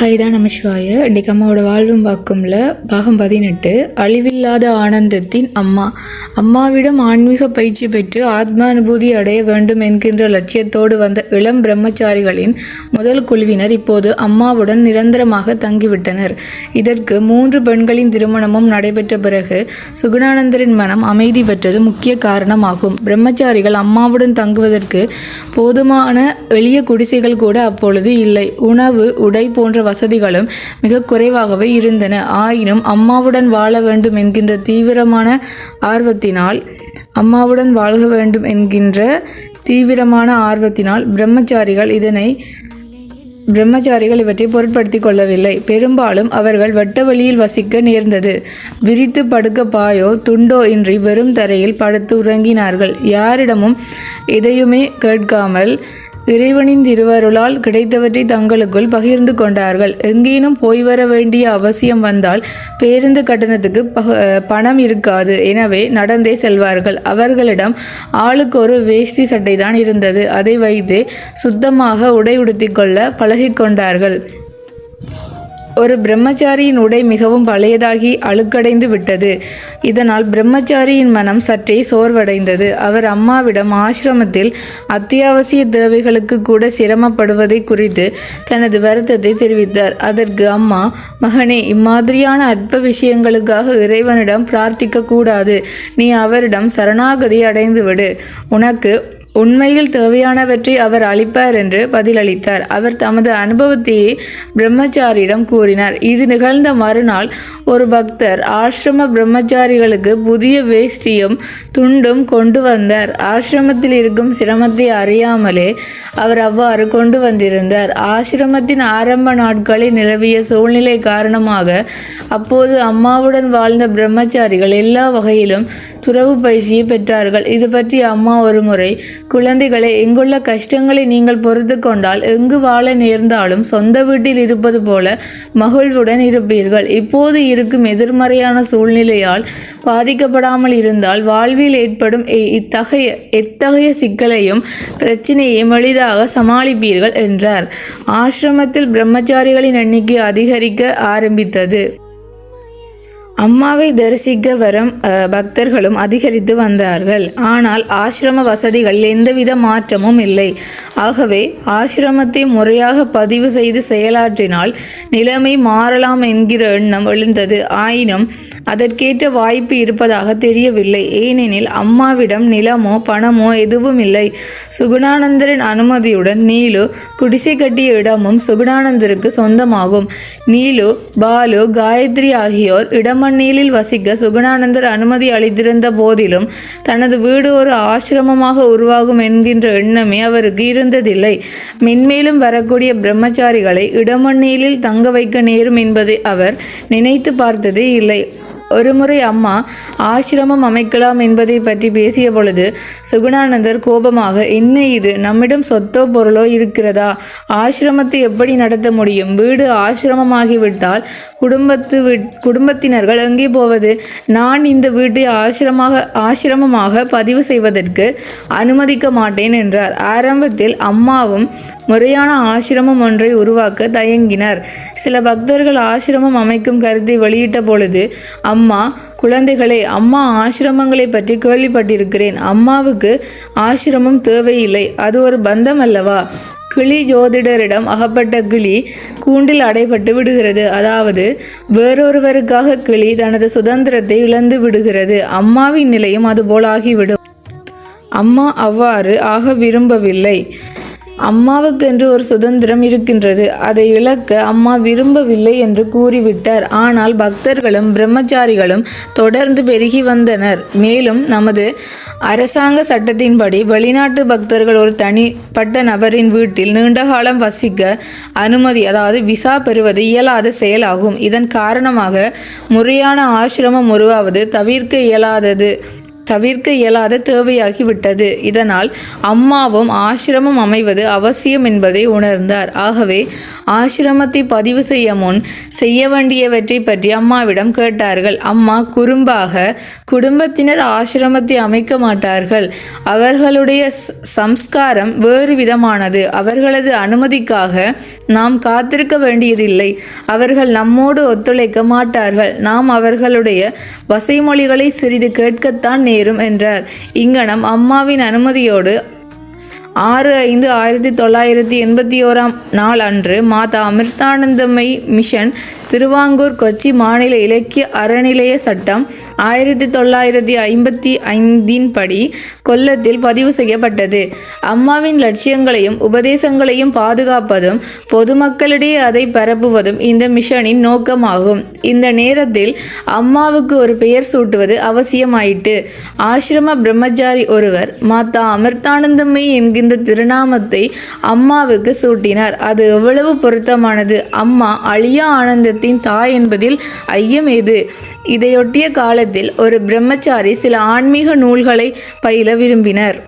ஹைடா நமசிவாய இன்றைக்கு அம்மாவோட வாழ்வும் வாக்கும்ல பாகம் பதினெட்டு அழிவில்லாத ஆனந்தத்தின் அம்மா. அம்மாவிடம் ஆன்மீக பயிற்சி பெற்று ஆத்மானுபூதி அடைய வேண்டும் என்கின்ற லட்சியத்தோடு வந்த இளம் பிரம்மச்சாரிகளின் முதல் குழுவினர் இப்போது அம்மாவுடன் நிரந்தரமாக தங்கிவிட்டனர். இதற்கு மூன்று பெண்களின் திருமணமும் நடைபெற்ற பிறகு சுகுணானந்தரின் மனம் அமைதி பெற்றது முக்கிய காரணமாகும். பிரம்மச்சாரிகள் அம்மாவுடன் தங்குவதற்கு போதுமான எளிய குடிசைகள் கூட அப்பொழுது இல்லை. உணவு உடை போன்ற வசதிகளும் மிக குறைவாகவே இருந்தன. ஆயினும் அம்மாவுடன் வாழ வேண்டும் என்கின்ற தீவிரமான ஆர்வத்தினால் அம்மாவுடன் வாழ்க வேண்டும் என்கின்ற தீவிரமான ஆர்வத்தினால் பிரம்மச்சாரிகள் இதனை பிரம்மச்சாரிகள் இவற்றை பொருட்படுத்திக் கொள்ளவில்லை. பெரும்பாலும் அவர்கள் வெட்ட வழியில் வசிக்க நேர்ந்தது. விரித்து படுக்க பாயோ துண்டோ இன்றி வெறும் தரையில் படுத்து உறங்கினார்கள். யாரிடமும் எதையுமே கேட்காமல் இறைவனின் திருவருளால் கிடைத்தவற்றை தங்களுக்குள் பகிர்ந்து கொண்டார்கள். எங்கேனும் போய் வர வேண்டிய அவசியம் வந்தால் பேருந்து கட்டணத்துக்கு பக- பணம் இருக்காது. எனவே நடந்தே செல்வார்கள். அவர்களிடம் ஆளுக்கு ஒரு வேஷ்டி சட்டை தான் இருந்தது. அதை வைத்து சுத்தமாக உடை உடுத்திக்கொள்ள பழகிக்கொண்டார்கள் ஒரு பிரம்மச்சாரியின் உடை மிகவும் பழையதாகி அழுக்கடைந்து விட்டது. இதனால் பிரம்மச்சாரியின் மனம் சற்றே சோர்வடைந்தது. அவர் அம்மாவிடம் ஆசிரமத்தில் அத்தியாவசிய தேவைகளுக்கு கூட சிரமப்படுவதை குறித்து தனது வருத்தத்தை தெரிவித்தார். அதற்கு அம்மா மகனே இம்மாதிரியான அற்ப விஷயங்களுக்காக இறைவனிடம் பிரார்த்திக்க கூடாது. நீ அவரிடம் சரணாகதி அடைந்து விடு உனக்கு உண்மையில் தேவையானவற்றை அவர் அளிப்பார் என்று பதிலளித்தார். அவர் தமது அனுபவத்தையே பிரம்மச்சாரியிடம் கூறினார். இது நிகழ்ந்த மறுநாள் ஒரு பக்தர் ஆசிரம பிரம்மச்சாரிகளுக்கு புதிய வேஷ்டியும் துண்டும் கொண்டு வந்தார். ஆசிரமத்தில் இருக்கும் சிரமத்தை அறியாமலே அவர் அவ்வாறு கொண்டு வந்திருந்தார். ஆசிரமத்தின் ஆரம்ப நாட்களில் நிலவிய சூழ்நிலை காரணமாக அப்போது அம்மாவுடன் வாழ்ந்த பிரம்மச்சாரிகள் எல்லா வகையிலும் துறவு பயிற்சியை பெற்றார்கள். இது பற்றி அம்மா ஒரு முறை குழந்தைகளை எங்குள்ள கஷ்டங்களை நீங்கள் பொறுத்து கொண்டால் எங்கு வாழ நேர்ந்தாலும் சொந்த வீட்டில் இருப்பது போல மகிழ்வுடன் இருப்பீர்கள். இப்போது இருக்கும் எதிர்மறையான சூழ்நிலையால் பாதிக்கப்படாமல் இருந்தால் வாழ்வில் ஏற்படும் இத்தகைய எத்தகைய சிக்கலையும் பிரச்சனையையும் எளிதாக சமாளிப்பீர்கள் என்றார். ஆசிரமத்தில் பிரம்மச்சாரிகளின் எண்ணிக்கை அதிகரிக்க ஆரம்பித்தது. அம்மாவை தரிசிக்க வரும் அஹ், பக்தர்களும் அதிகரித்து வந்தார்கள். ஆனால் ஆசிரம வசதிகளில் எந்தவித மாற்றமும் இல்லை. ஆகவே ஆசிரமத்தை முறையாக பதிவு செய்து செயலாற்றினால் நிலைமை மாறலாம் என்கிற எண்ணம் எழுந்தது. ஆயினும் அதற்கேற்ற வாய்ப்பு இருப்பதாக தெரியவில்லை. ஏனெனில் அம்மாவிடம் நிலமோ பணமோ எதுவும் இல்லை சுகுணானந்தரின் அனுமதியுடன் நீலு குடிசை கட்டிய இடமும் சுகுணானந்தருக்கு சொந்தமாகும். நீலு பாலு காயத்ரி ஆகியோர் இடமண்ணீலில் வசிக்க சுகுணானந்தர் அனுமதி அளித்திருந்த போதிலும் தனது வீடு ஒரு ஆசிரமமாக உருவாகும் என்கின்ற எண்ணமே அவருக்கு இருந்ததில்லை. மென்மேலும் வரக்கூடிய பிரம்மச்சாரிகளை இடமண்ணீலில் தங்க வைக்க நேரும் என்பதை அவர் நினைத்து பார்த்ததே இல்லை. ஒருமுறை அம்மா ஆசிரமம் அமைக்கலாம் என்பதை பற்றி பேசிய பொழுது சுகுணானந்தர் கோபமாக என்ன இது? நம்மிடம் சொத்தோ பொருளோ இருக்கிறதா? ஆசிரமத்தை எப்படி நடத்த முடியும்? வீடு ஆசிரமமாகிவிட்டால் குடும்பத்து குடும்பத்தினர்கள் எங்கே போவது? நான் இந்த வீட்டை ஆசிரமாக ஆசிரமமாக பதிவு செய்வதற்கு அனுமதிக்க மாட்டேன் என்றார். ஆரம்பத்தில் அம்மாவும் முறையான ஆசிரமம் ஒன்றை உருவாக்க தயங்கினர். சில பக்தர்கள் ஆசிரமம் அமைக்கும் கருத்தை வெளியிட்ட பொழுது அம்மா குழந்தைகளை அம்மா ஆசிரமங்களை பற்றி கேள்விப்பட்டிருக்கிறேன். அம்மாவுக்கு ஆசிரமம் தேவையில்லை. அது ஒரு பந்தம் அல்லவா? கிளி ஜோதிடரிடம் அகப்பட்ட கிளி கூண்டில் அடைபட்டு விடுகிறது. அதாவது வேறொருவருக்காக கிளி தனது சுதந்திரத்தை இழந்து விடுகிறது. அம்மாவின் நிலையும் அதுபோல் ஆகிவிடும். அம்மா அவ்வாறு ஆக விரும்பவில்லை. அம்மாவுக்கென்று ஒரு சுதந்திரம் இருக்கின்றது. அதை இழக்க அம்மா விரும்பவில்லை என்று கூறிவிட்டார். ஆனால் பக்தர்களும் பிரம்மச்சாரிகளும் தொடர்ந்து பெருகி வந்தனர். மேலும் நமது அரசாங்க சட்டத்தின்படி வெளிநாட்டு பக்தர்கள் ஒரு தனிப்பட்ட நபரின் வீட்டில் நீண்டகாலம் வசிக்க அனுமதி அதாவது விசா பெறுவது இயலாத செயலாகும். இதன் காரணமாக முறையான ஆசிரமம் உருவாவது தவிர்க்க இயலாதது. தவிர்க்க இயலாத தேவையாகிவிட்டது. இதனால் அம்மாவும் ஆசிரமம் அமைவது அவசியம் என்பதை உணர்ந்தார். ஆகவே ஆசிரமத்தை பதிவு செய்ய முன் செய்ய வேண்டியவற்றை பற்றி அம்மாவிடம் கேட்டார்கள். அம்மா குறும்பாக குடும்பத்தினர் ஆசிரமத்தை அமைக்க மாட்டார்கள். அவர்களுடைய சம்ஸ்காரம் வேறு விதமானது. அவர்களது அனுமதிக்காக நாம் காத்திருக்க வேண்டியதில்லை. அவர்கள் நம்மோடு ஒத்துழைக்க மாட்டார்கள். நாம் அவர்களுடைய வசைமொழிகளை சிறிது கேட்கத்தான் நேரும் என்றார். இங்கனம் அம்மாவின் அனுமதியோடு ஆறு ஐந்து ஆயிரத்தி தொள்ளாயிரத்தி எண்பத்தி ஓராம் நாள் அன்று மாதா அமிர்தானந்தமை மிஷன் திருவாங்கூர் கொச்சி மாநில இலக்கிய அறநிலைய சட்டம் ஆயிரத்தி தொள்ளாயிரத்தி ஐம்பத்தி ஐந்தின் படி கொல்லத்தில் பதிவு செய்யப்பட்டது. அம்மாவின் லட்சியங்களையும் உபதேசங்களையும் பாதுகாப்பதும் பொதுமக்களிடையே அதை பரப்புவதும் இந்த மிஷனின் நோக்கமாகும். இந்த நேரத்தில் அம்மாவுக்கு ஒரு பெயர் சூட்டுவது அவசியமாயிற்று. ஆசிரம பிரம்மச்சாரி ஒருவர் மாதா அமிர்தானந்தமை என்கின்ற திருநாமத்தை அம்மாவுக்கு சூட்டினார். அது எவ்வளவு பொருத்தமானது? அம்மா அழியா ஆனந்தத்தின் தாய் என்பதில் ஐயம் எது இதையொட்டிய காலத்தில் ஒரு பிரம்மச்சாரி சில ஆன்மீக நூல்களை பயில விரும்பினர்.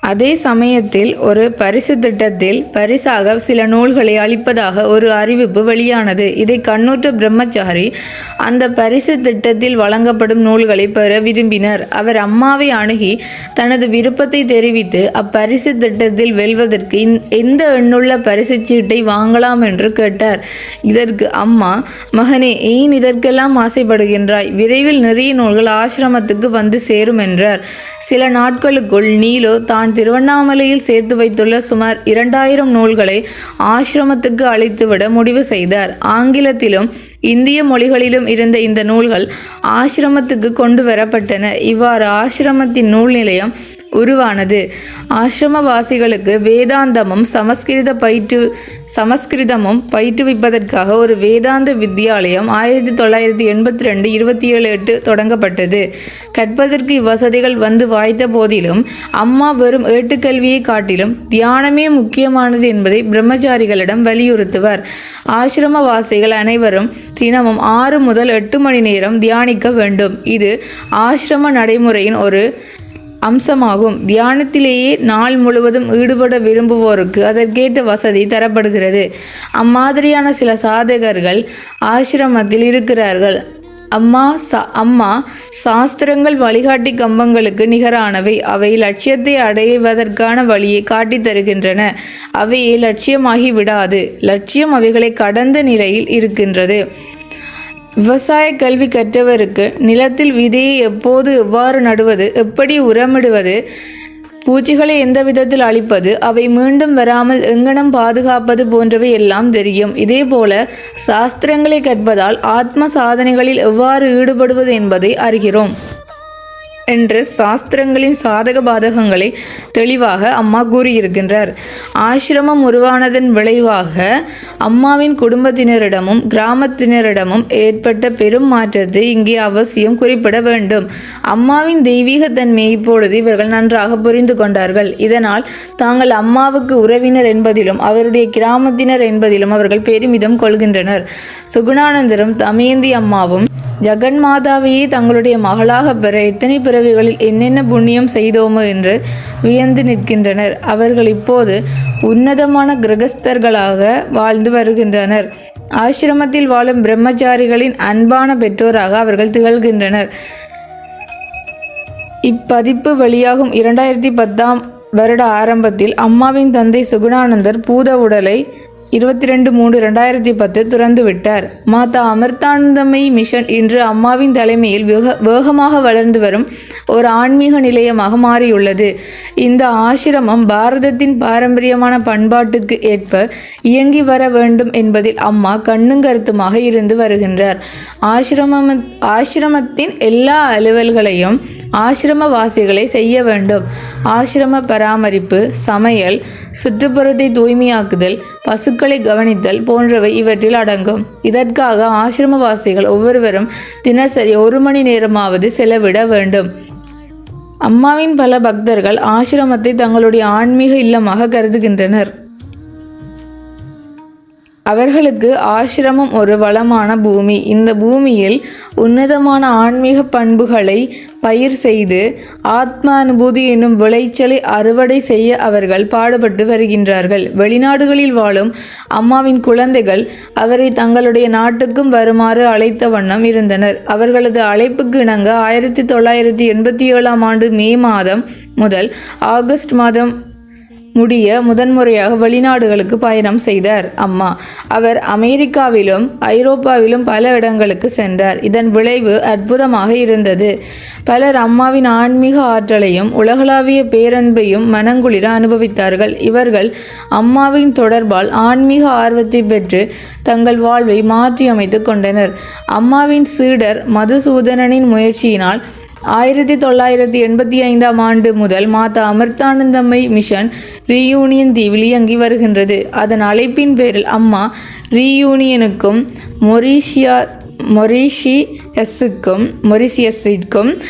அதே சமயத்தில் ஒரு பரிசு திட்டத்தில் பரிசாக சில நூல்களை அளிப்பதாக ஒரு அறிவிப்பு வெளியானது. இதை கண்ணுற்ற பிரம்மச்சாரி அந்த பரிசு திட்டத்தில் வழங்கப்படும் நூல்களை பெற விரும்பினர். அவர் அம்மாவை அணுகி தனது விருப்பத்தை தெரிவித்து அப்பரிசு திட்டத்தில் வெல்வதற்கு எந்த எண்ணுள்ள பரிசுச் சீட்டை வாங்கலாம் என்று கேட்டார். இதற்கு அம்மா மகனே ஏன் இதற்கெல்லாம் ஆசைப்படுகின்றாய்? விரைவில் நிறைய நூல்கள் ஆசிரமத்துக்கு வந்து சேரும் என்றார். சில நாட்களுக்குள் நீலோ தான் திருவண்ணாமலையில் சேர்த்து வைத்துள்ள சுமார் இரண்டாயிரம் நூல்களை ஆசிரமத்துக்கு அளித்துவிட முடிவு செய்தார். ஆங்கிலத்திலும் இந்திய மொழிகளிலும் இருந்த இந்த நூல்கள் ஆசிரமத்துக்கு கொண்டு வரப்பட்டன. இவ்வாறு ஆசிரமத்தின் நூல் நிலையம் உருவானது. ஆசிரமவாசிகளுக்கு வேதாந்தமும் சமஸ்கிருத பயிற்று சமஸ்கிருதமும் பயிற்றுவிப்பதற்காக ஒரு வேதாந்த வித்யாலயம் ஆயிரத்தி தொள்ளாயிரத்தி எண்பத்தி ரெண்டு இருபத்தி ஏழு எட்டு தொடங்கப்பட்டது. கற்பதற்கு இவ்வசதிகள் வந்து வாய்த்த போதிலும் அம்மா வெறும் ஏட்டுக்கல்வியை காட்டிலும் தியானமே முக்கியமானது என்பதை பிரம்மச்சாரிகளிடம் வலியுறுத்துவர். ஆசிரமவாசிகள் அனைவரும் தினமும் ஆறு முதல் எட்டு மணி நேரம் தியானிக்க வேண்டும். இது ஆசிரம நடைமுறையின் ஒரு அம்சமாகும். தியானத்திலேயே நாள் முழுவதும் ஈடுபட விரும்புவோருக்கு அதற்கேற்ற வசதி தரப்படுகிறது. அம்மாதிரியான சில சாதகர்கள் ஆசிரமத்தில் இருக்கிறார்கள். அம்மா சா அம்மா சாஸ்திரங்கள் வழிகாட்டி கம்பங்களுக்கு நிகரானவை. அவை லட்சியத்தை அடைவதற்கான வழியை காட்டித் தருகின்றன. அவையே லட்சியமாகி விடாது. லட்சியம் அவைகளை கடந்த நிலையில் இருக்கின்றது. விவசாய கல்வி கற்றவருக்கு நிலத்தில் விதையை எப்போது எவ்வாறு நடுவது எப்படி உரமிடுவது பூச்சிகளை எந்த விதத்தில் அழிப்பது அவை மீண்டும் வராமல் எங்கனம் பாதுகாப்பது போன்றவை எல்லாம் தெரியும். இதேபோல சாஸ்திரங்களை கற்பதால் ஆத்ம சாதனைகளில் எவ்வாறு ஈடுபடுவது என்பதை அறிகிறோம். என்று சாஸ்திரங்களின் சாதக பாதகங்களை தெளிவாக அம்மா கூறியிருக்கின்றார். ஆசிரமம் உருவானதன் விளைவாக அம்மாவின் குடும்பத்தினரிடமும் கிராமத்தினரிடமும் ஏற்பட்ட பெரும் மாற்றத்தை இங்கே அவசியம் குறிப்பிட வேண்டும். அம்மாவின் தெய்வீக தன்மையை இப்பொழுது இவர்கள் நன்றாக புரிந்து கொண்டார்கள். இதனால் தாங்கள் அம்மாவுக்கு உறவினர் என்பதிலும் அவருடைய கிராமத்தினர் என்பதிலும் அவர்கள் பெருமிதம் கொள்கின்றனர். சுகுணானந்தரும் தமயந்தி அம்மாவும் ஜெகன்மாதாவையே தங்களுடைய மகளாக பெற எத்தனை பிறவிகளில் என்னென்ன புண்ணியம் செய்தோமோ என்று வியந்து நிற்கின்றனர். அவர்கள் இப்போது உன்னதமான கிரகஸ்தர்களாக வாழ்ந்து வருகின்றனர். ஆசிரமத்தில் வாழும் பிரம்மச்சாரிகளின் அன்பான பெற்றோராக அவர்கள் திகழ்கின்றனர். இப்பதிப்பு வெளியாகும் இரண்டாயிரத்தி பத்தாம் வருட ஆரம்பத்தில் அம்மாவின் தந்தை சுகுணானந்தர் பூத உடலை இருபத்தி ரெண்டு மூணு ரெண்டாயிரத்தி பத்து துறந்து விட்டார் மாதா அமிர்தானந்தமை மிஷன் இன்று அம்மாவின் தலைமையில் வேக வேகமாக வளர்ந்து வரும் ஒரு ஆன்மீக நிலையமாக மாறியுள்ளது. இந்த ஆசிரமம் பாரதத்தின் பாரம்பரியமான பண்பாட்டுக்கு ஏற்ப இயங்கி வர வேண்டும் என்பதில் அம்மா கண்ணும் கருத்துமாக இருந்து வருகின்றார். ஆசிரமம் ஆசிரமத்தின் எல்லா அலுவல்களையும் ஆசிரமவாசிகளை செய்ய வேண்டும். ஆசிரம பராமரிப்பு சமையல் சுற்றுப்புறத்தை தூய்மையாக்குதல் பசு பொருட்களை கவனித்தல் போன்றவை இவற்றில் அடங்கும். இதற்காக ஆசிரமவாசிகள் ஒவ்வொருவரும் தினசரி ஒரு மணி நேரமாவது செலவிட வேண்டும். அம்மாவின் பல பக்தர்கள் ஆசிரமத்தை தங்களுடைய ஆன்மீக இல்லமாக கருதுகின்றனர். அவர்களுக்கு ஆசிரமம் ஒரு வளமான பூமி. இந்த பூமியில் உன்னதமான ஆன்மீக பண்புகளை பயிர் செய்து ஆத்மானுபூதி என்னும் விளைச்சலை அறுவடை செய்ய அவர்கள் பாடுபட்டு வருகின்றார்கள். வெளிநாடுகளில் வாழும் அம்மாவின் குழந்தைகள் அவரை தங்களுடைய நாட்டுக்கும் வருமாறு அழைத்த வண்ணம் இருந்தனர். அவர்களது அழைப்புக்கு இணங்க ஆயிரத்தி தொள்ளாயிரத்தி எண்பத்தி ஏழாம் ஆண்டு மே மாதம் முதல் ஆகஸ்ட் மாதம் முடிய முதன்முறையாக வெளிநாடுகளுக்கு பயணம் செய்தார். அம்மா அவர் அமெரிக்காவிலும் ஐரோப்பாவிலும் பல இடங்களுக்கு சென்றார். இதன் விளைவு அற்புதமாக இருந்தது. பலர் அம்மாவின் ஆன்மீக ஆற்றலையும் உலகளாவிய பேரன்பையும் மனங்குளிர அனுபவித்தார்கள். இவர்கள் அம்மாவின் தொடர்பால் ஆன்மீக ஆர்வத்தை பெற்று தங்கள் வாழ்வை மாற்றியமைத்து கொண்டனர். அம்மாவின் சீடர் மதுசூதனனின் முயற்சியினால் ஆயிரத்தி தொள்ளாயிரத்தி எண்பத்தி ஐந்தாம் ஆண்டு முதல் மாதா அமிர்தானந்தம்மை மிஷன் ரீயூனியன் தீவில் இயங்கி வருகின்றது. அதன் அழைப்பின் பேரில் அம்மா ரீயூனியனுக்கும் மொரீஷியா மொரீஷியஸுக்கும் மொரிசியஸிற்கும்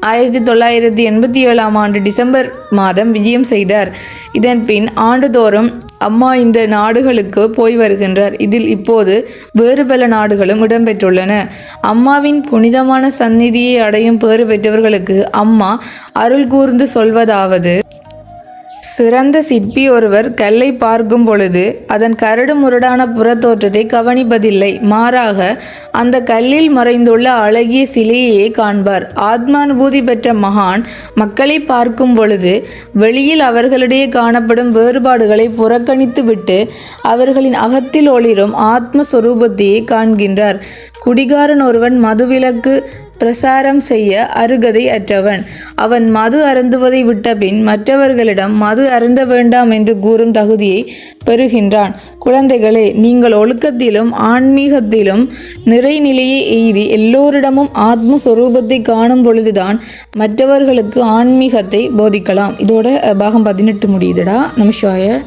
ஆயிரத்தி தொள்ளாயிரத்தி எண்பத்தி ஏழாம் ஆண்டு டிசம்பர் மாதம் விஜயம் செய்தார். இதன் பின் ஆண்டுதோறும் அம்மா இந்த நாடுகளுக்கு போய் வருகின்றார். இதில் இப்போது வேறு பல நாடுகளும் இடம்பெற்றுள்ளன. அம்மாவின் புனிதமான சந்நிதியை அடையும் பேறு பெற்றவர்களுக்கு அம்மா அருள் கூர்ந்து சொல்வதாவது சிறந்த சிற்பி ஒருவர் கல்லை பார்க்கும் பொழுது அதன் கரடு முரடான புறத்தோற்றத்தை கவனிப்பதில்லை. மாறாக அந்த கல்லில் மறைந்துள்ள அழகிய சிலையையே காண்பார். ஆத்மானுபூதி பெற்ற மகான் மக்களை பார்க்கும் பொழுது வெளியில் அவர்களிடையே காணப்படும் வேறுபாடுகளை புறக்கணித்துவிட்டு அவர்களின் அகத்தில் ஒளிரும் ஆத்மஸ்வரூபத்தையே காண்கின்றார். குடிகாரன் ஒருவன் மதுவிலக்கு பிரசாரம் செய்ய அருகதை அற்றவன். அவன் மது அருந்துவதை விட்டபின் மற்றவர்களிடம் மது அருந்த வேண்டாம் என்று கூறும் தகுதியை பெறுகின்றான். குழந்தைகளே நீங்கள் ஒழுக்கத்திலும் ஆன்மீகத்திலும் நிறைநிலையை எய்தி எல்லோரிடமும் ஆத்மஸ்வரூபத்தை காணும் பொழுதுதான் மற்றவர்களுக்கு ஆன்மீகத்தை போதிக்கலாம். இதோட பாகம் பதினெட்டு முடியுதுடா. நமசிவாய